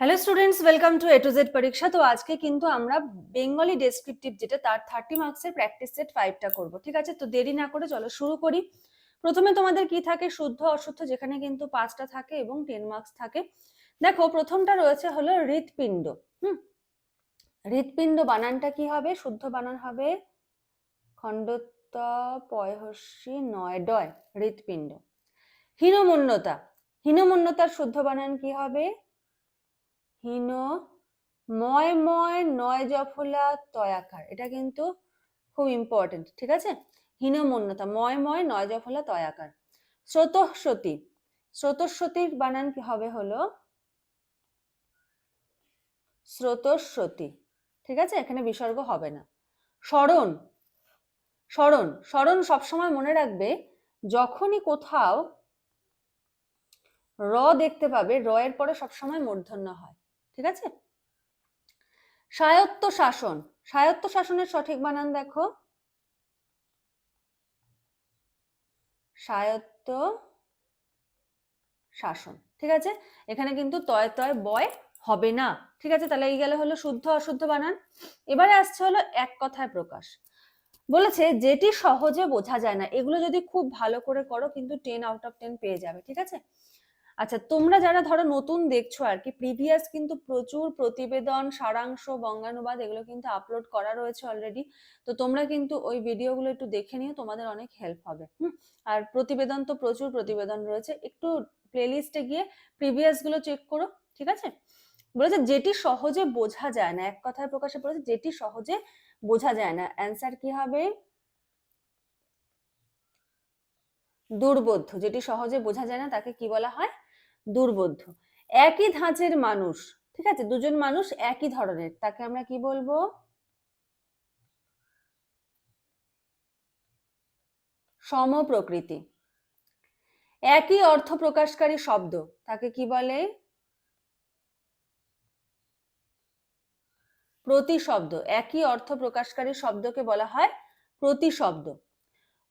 Hello students welcome to A to Z পরীক্ষা তো আজকে কিন্তু আমরা বেঙ্গলি ডেসক্রিপটিভ যেটা, তার থার্টি মার্কসের প্র্যাকটিস সেট ফাইভটা করব, ঠিক আছে? তো দেরি না করে চলো শুরু করি। প্রথমে তোমাদের কি থাকে? শুদ্ধ, অশুদ্ধ, যেখানে কিন্তু পাঁচটা থাকে এবং টেন মার্কস থাকে। দেখো, প্রথমটা রয়েছে হলো হৃৎপিণ্ড, হুম? হৃৎপিণ্ড বানানটা কি হবে? শুদ্ধ বানান হবে খণ্ডত্ব পয়হস্যি নয় ডয় হৃৎপিণ্ড। হীনমন্যতা, হীনমন্যতার শুদ্ধ বানান কি হবে? হীন, ময় ময়, নয় জফলা তয়াকার এটা কিন্তু খুব ইম্পর্টেন্ট ঠিক আছে? হীনমন্যতা ময় ময়, নয় জফলা তয়াকার স্রোতস্বতী স্রোতস্বতীর বানান কি হবে হলো? স্রোতস্বতী ঠিক আছে? এখানে বিসর্গ হবে না। স্মরণ। স্মরণ। স্মরণ সবসময় মনে রাখবে, যখনই কোথাও র দেখতে পাবে, র এর পরে সবসময় মূর্ধন্য হয়। ঠিক আছে? স্বায়ত্ত শাসন। স্বায়ত্ত শাসনের সঠিক বানান দেখো। স্বায়ত্ত শাসন। ঠিক আছে? এখানে কিন্তু তয় তয়, বয় হবে না। ঠিক আছে? তাহলে এই গেলে হলো শুদ্ধ, অশুদ্ধ বানান। এবারে আসছে হলো এক কথায় প্রকাশ। বলেছে, যেটি সহজে বোঝা যায় না। এগুলো যদি খুব ভালো করে করো, কিন্তু টেন আউট অফ টেন পেয়ে যাবে। ঠিক আছে? আচ্ছা তোমরা যারা ধরো নতুন দেখছ আর কি প্রিভিয়াস কিন্তু প্রচুর প্রতিবেদন, সারাংশ, বঙ্গানুবাদ এগুলো কিন্তু আপলোড করা রয়েছে অলরেডি তো তোমরা কিন্তু ওই ভিডিওগুলো একটু দেখে নিও, তোমাদের অনেক হেল্প হবে, হুম? আর প্রতিবেদন তো প্রচুর প্রতিবেদন রয়েছে, একটু প্লেলিস্টে গিয়ে প্রিভিয়াসগুলো চেক করো, ঠিক আছে? বলেছে, যেটি সহজে বোঝা যায় না, এক কথায় প্রকাশে বলেছে যেটি সহজে বোঝা যায় না। অ্যান্সার কি হবে? দুর্বোধ্য, যেটি সহজে বোঝা যায় না, তাকে কি বলা হয়? দুর্বোধ্য। একই ধাঁচের মানুষ, ঠিক আছে? দুজন মানুষ একই ধরনের। তাকে আমরা কি বলব? সম প্রকৃতি একই অর্থ প্রকাশকারী শব্দ, তাকে কি বলে? প্রতিশব্দ। একই অর্থ প্রকাশকারী শব্দকে বলা হয় প্রতিশব্দ।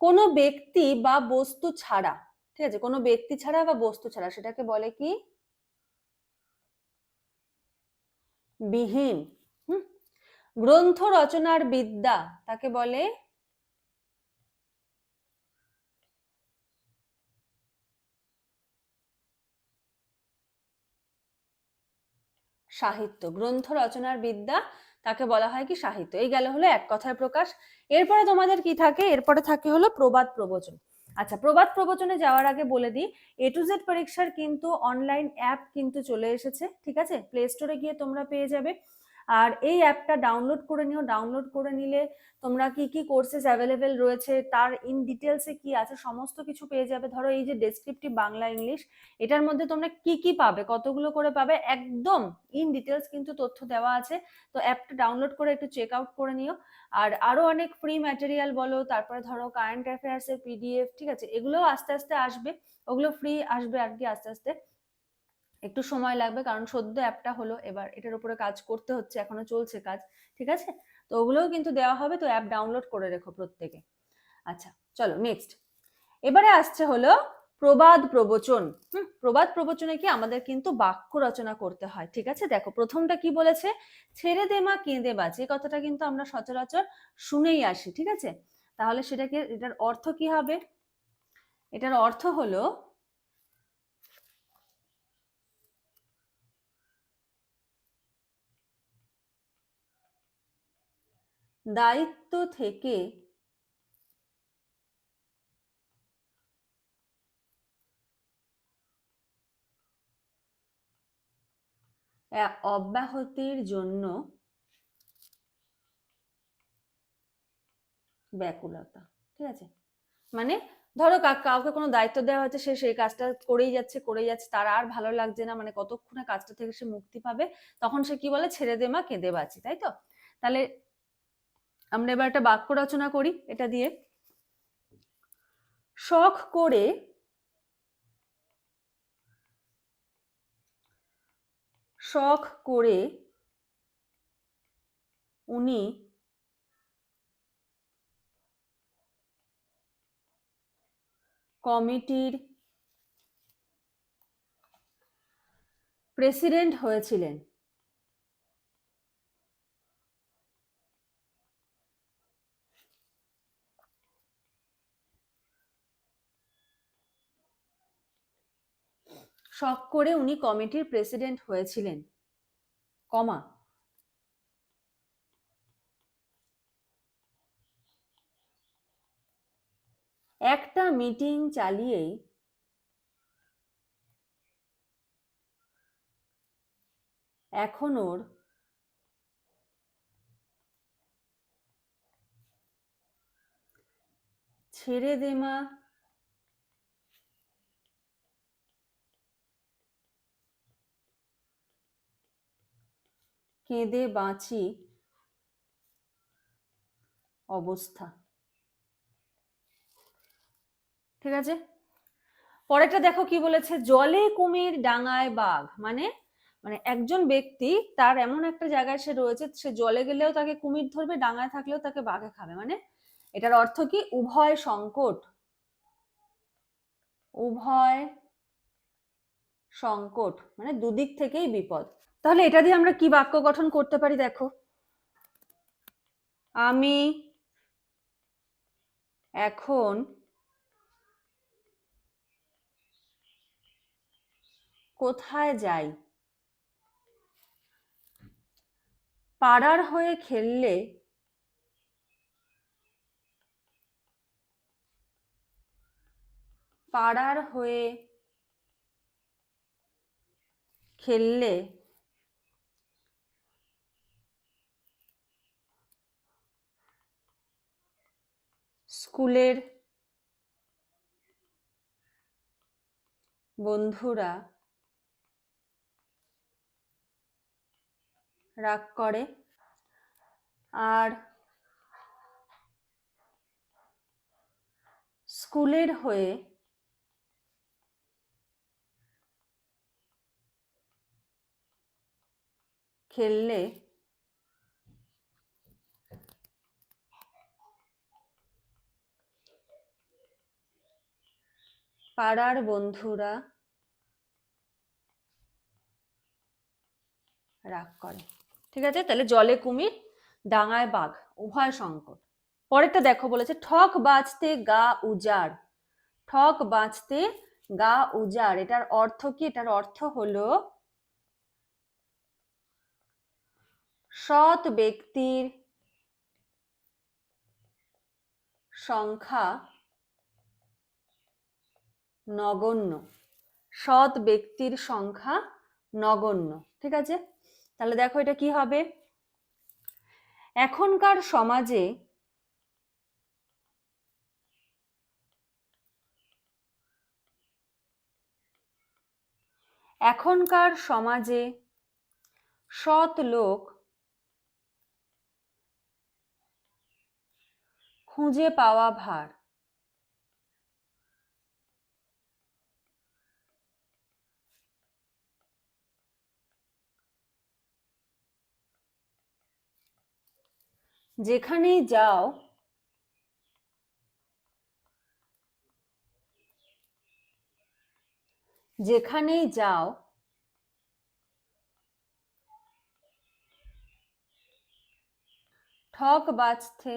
কোনো ব্যক্তি বা বস্তু ছাড়া ঠিক আছে? কোনো ব্যক্তি ছাড়া বা বস্তু ছাড়া সেটাকে বলে কি? বিহীন। গ্রন্থ রচনার বিদ্যা তাকে বলে সাহিত্য। গ্রন্থ রচনার বিদ্যা তাকে বলা হয় কি? সাহিত্য। এই গেল হলো এক কথায় প্রকাশ। এরপরে তোমাদের কি থাকে? এরপরে থাকে হলো প্রবাদ প্রবচন। আচ্ছা প্রবাদ প্রবচনে যাওয়ার আগে বলে দিই এ টু জেড পরীক্ষার কিন্তু অনলাইন অ্যাপ কিন্তু চলে এসেছে, ঠিক আছে? প্লে স্টোরে গিয়ে তোমরা পেয়ে যাবে। আর এই অ্যাপটা ডাউনলোড করে নিও। ডাউনলোড করে নিলে তোমরা কি কি কোর্সেস অ্যাভেলেবেল রয়েছে, তার ইন ডিটেলসে কি আছে, সমস্ত কিছু পেয়ে যাবে। ধরো এই যে ডেসক্রিপটিভ বাংলা ইংলিশ এটার মধ্যে তোমরা কি কি পাবে, কতগুলো করে পাবে, একদম ইন ডিটেলস কিন্তু তথ্য দেওয়া আছে। তো অ্যাপটা ডাউনলোড করে একটু চেক আউট করে নিও। আর আরও অনেক ফ্রি ম্যাটেরিয়াল বলো, তারপরে ধরো কারেন্ট অ্যাফেয়ার্স এর পিডিএফ ঠিক আছে এগুলো আস্তে আস্তে আসবে। ওগুলো ফ্রি আসবে আর কি আস্তে আস্তে। একটু সময় লাগবে, কারণ সদ্য অ্যাপটা হলো, এবার এটার উপরে কাজ করতে হচ্ছে, এখনও চলছে কাজ, ঠিক আছে? তো ওগুলোও কিন্তু দেওয়া হবে, তো অ্যাপ ডাউনলোড করে রেখো প্রত্যেকে। আচ্ছা চলো নেক্সট এবারে আসছে হলো প্রবাদ প্রবচন। হুম, প্রবাদ প্রবচনে কি আমাদের কিন্তু বাক্য রচনা করতে হয়, ঠিক আছে? দেখো, প্রথমটা কি বলেছে? ছেড়ে দে মা, কেঁদে এই কথাটা কিন্তু আমরা সচরাচর শুনেই আসি, ঠিক আছে? তাহলে সেটাকে, এটার অর্থ কি হবে? এটার অর্থ হলো দায়িত্ব থেকে অব্যাহতির জন্য ব্যাকুলতা, ঠিক আছে? মানে ধরো কাউকে কোনো দায়িত্ব দেওয়া হচ্ছে সে সেই কাজটা করেই যাচ্ছে করেই যাচ্ছে, তার আর ভালো লাগছে না মানে কতক্ষণে কাজটা থেকে সে মুক্তি পাবে, তখন সে কি বলে? ছেড়ে দে মা, কেঁদে বাঁচি, তাই তো? তাহলে আমরা এবার একটা বাক্য রচনা করি, এটা দিয়ে। শখ করে শখ করে উনি কমিটির প্রেসিডেন্ট হয়েছিলেন। শখ করে উনি কমিটির প্রেসিডেন্ট হয়েছিলেন। কমা। একটা মিটিং চালিয়েই এখন ওর ছেড়ে দে কেঁদে বাঁচি অবস্থা। ঠিক আছে? পরেরটা দেখো কি বলেছে, জলে কুমির ডাঙায় বাঘ। মানে মানে একজন ব্যক্তি, তার এমন একটা জায়গায় সে রয়েছে, সে জলে গেলেও তাকে কুমির ধরবে, ডাঙায় থাকলেও তাকে বাঘে খাবে। মানে এটার অর্থ কি? উভয় সংকট। উভয় সংকট। মানে দুদিক থেকেই বিপদ। তাহলে এটা দিয়ে আমরা কি বাক্য গঠন করতে পারি দেখো? আমি এখন কোথায় যাই? পাড়ার হয়ে খেললে পাড়ার হয়ে খেললে স্কুলের বন্ধুরা রাগ করে আর স্কুলের হয়ে খেললে পাড়ার বন্ধুরা রাগ করে। ঠিক আছে? তাহলে জলে কুমির, ডাঙায় বাঘ, উভয় সংকট। পরেরটা দেখো বলেছে, ঠক বাঁচতে গা উজাড়। ঠক বাঁচতে গা উজাড়, এটার অর্থ কি? এটার অর্থ হলো সৎ ব্যক্তির সংখ্যা নগণ্য। সৎ ব্যক্তির সংখ্যা নগণ্য। ঠিক আছে? তাহলে দেখো এটা কি হবে? এখনকার সমাজে এখনকার সমাজে সৎ লোক খুঁজে পাওয়া ভার। যেখানেই যাও যেখানেই যাও, ঠক বাজতে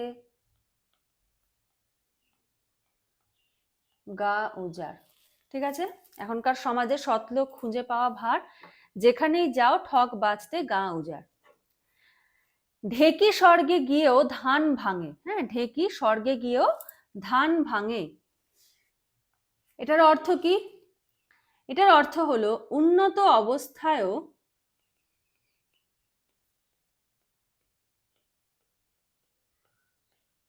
গা উজাড়। ঠিক আছে? এখনকার সমাজে সৎলোক খুঁজে পাওয়া ভার। যেখানেই যাও, ঠক বাজতে গা উজাড়। ঢেকি স্বর্গে গিয়েও ধান ভাঙে। হ্যাঁ ঢেকি স্বর্গে গিয়েও ধান ভাঙে। এটার অর্থ কি? এটার অর্থ হলো উন্নত অবস্থায়ও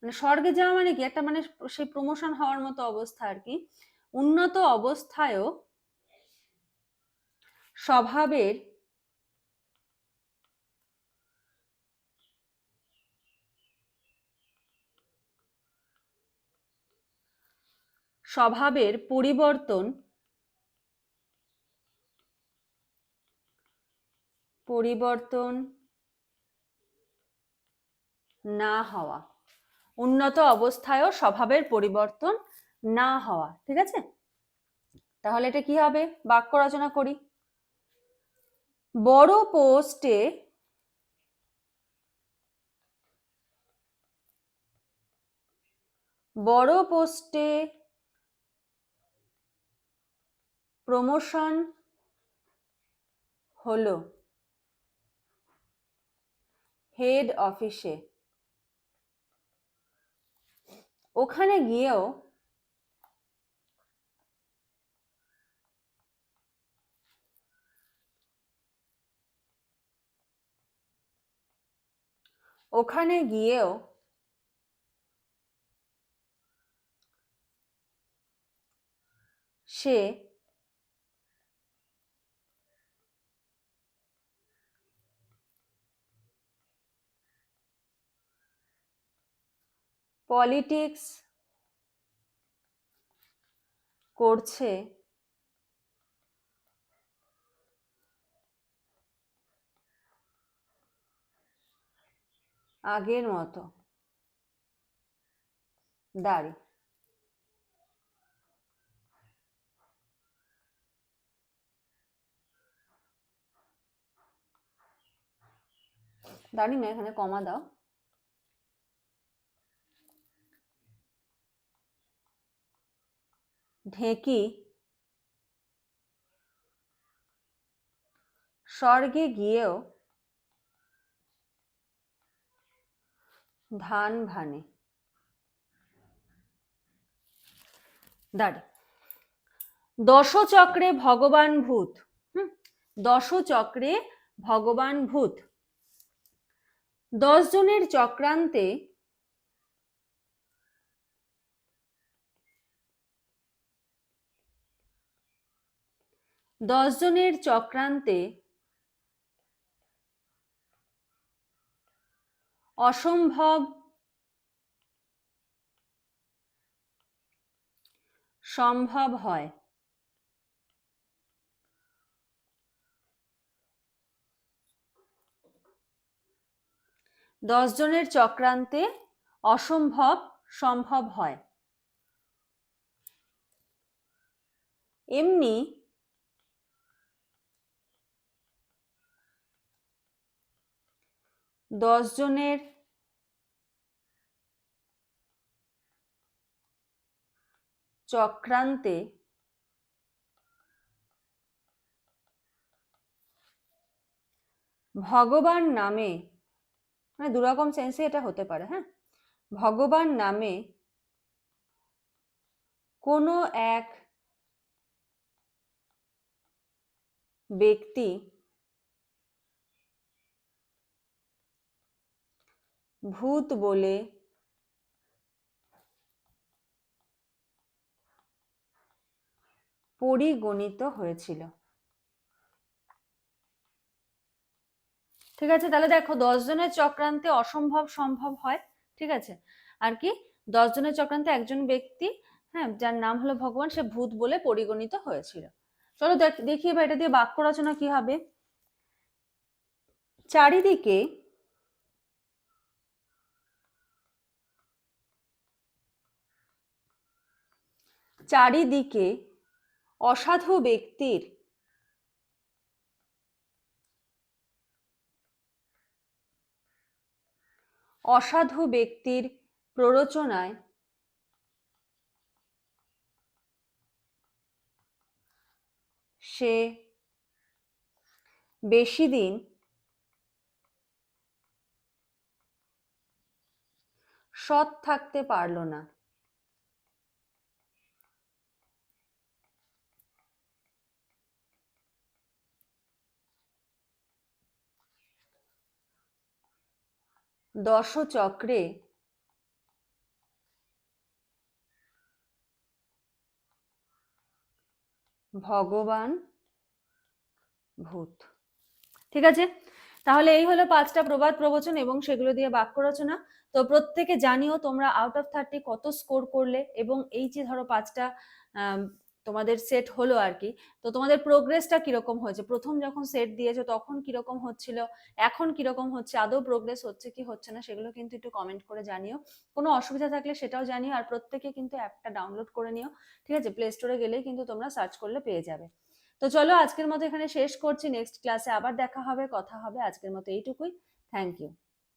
মানে স্বর্গে যাওয়া মানে কি? একটা মানে সেই প্রমোশন হওয়ার মতো অবস্থা আর কি। উন্নত অবস্থায়ও স্বভাবের স্বভাবের পরিবর্তন পরিবর্তন না হওয়া। উন্নত অবস্থায়ও স্বভাবের পরিবর্তন না হওয়া, ঠিক আছে? তাহলে এটা কি হবে? বাক্য রচনা করি। বড় পোস্টে বড় পোস্টে প্রমোশন হলো হেড অফিসে। ওখানে গিয়েও ওখানে গিয়েও সে পলিটিক্স করছে আগের মতো। দাঁড়ি। দাঁড়ি না এখানে কমা দাও। ঢেঁকি স্বর্গে গিয়েও ধান ভানে। দাঁড়ি দশচক্রে ভগবান ভূত দশচক্রে ভগবান ভূত। দশ জনের চক্রান্তে দশ জনের চক্রান্তে অসম্ভব সম্ভব হয়। দশ জনের চক্রান্তে অসম্ভব সম্ভব হয়। এমনি দশ জনের চক্রান্তে ভগবান নামে মানে দুরকম সেন্সে এটা হতে পারে হ্যাঁ? ভগবান নামে কোনো এক ব্যক্তি ভূত বলে। পরিগণিত হয়েছিল। ঠিক আছে, তাহলে দেখো, দশ জনের চক্রান্তে অসম্ভব সম্ভব হয়, ঠিক আছে? আর কি, দশ জনের চক্রান্তে একজন ব্যক্তি হ্যাঁ যার নাম হলো ভগবান, সে ভূত বলে পরিগণিত হয়েছিল। চলো দেখ- এবার এটা দিয়ে বাক্য রচনা কি হবে। চারিদিকে চারিদিকে অসাধু ব্যক্তির অসাধু ব্যক্তির প্ররোচনায় সে বেশি দিন সৎ থাকতে পারল না। দশচক্রে ভগবান ভূত। ঠিক আছে? তাহলে এই হলো পাঁচটা প্রবাদ প্রবচন এবং সেগুলো দিয়ে বাক্য রচনা। তো প্রত্যেকে জানিও তোমরা আউট অফ থার্টি কত স্কোর করলে এবং এই যে ধরো পাঁচটা তোমাদের সেট হলো আর কি তো তোমাদের প্রোগ্রেসটা কীরকম হয়েছে? প্রথম যখন সেট দিয়েছ, তখন কীরকম হচ্ছিল? এখন কীরকম হচ্ছে? আদৌ প্রোগ্রেস হচ্ছে কি হচ্ছে না? সেগুলো কিন্তু একটু কমেন্ট করে জানিও। কোনো অসুবিধা থাকলে সেটাও জানিও। আর প্রত্যেকে কিন্তু অ্যাপটা ডাউনলোড করে নিও। ঠিক আছে? প্লে স্টোরে গেলেই কিন্তু তোমরা সার্চ করলে পেয়ে যাবে। তো চলো, আজকের মতো এখানে শেষ করছি। নেক্সট ক্লাসে আবার দেখা হবে, কথা হবে। আজকের মতো এইটুকুই। Thank you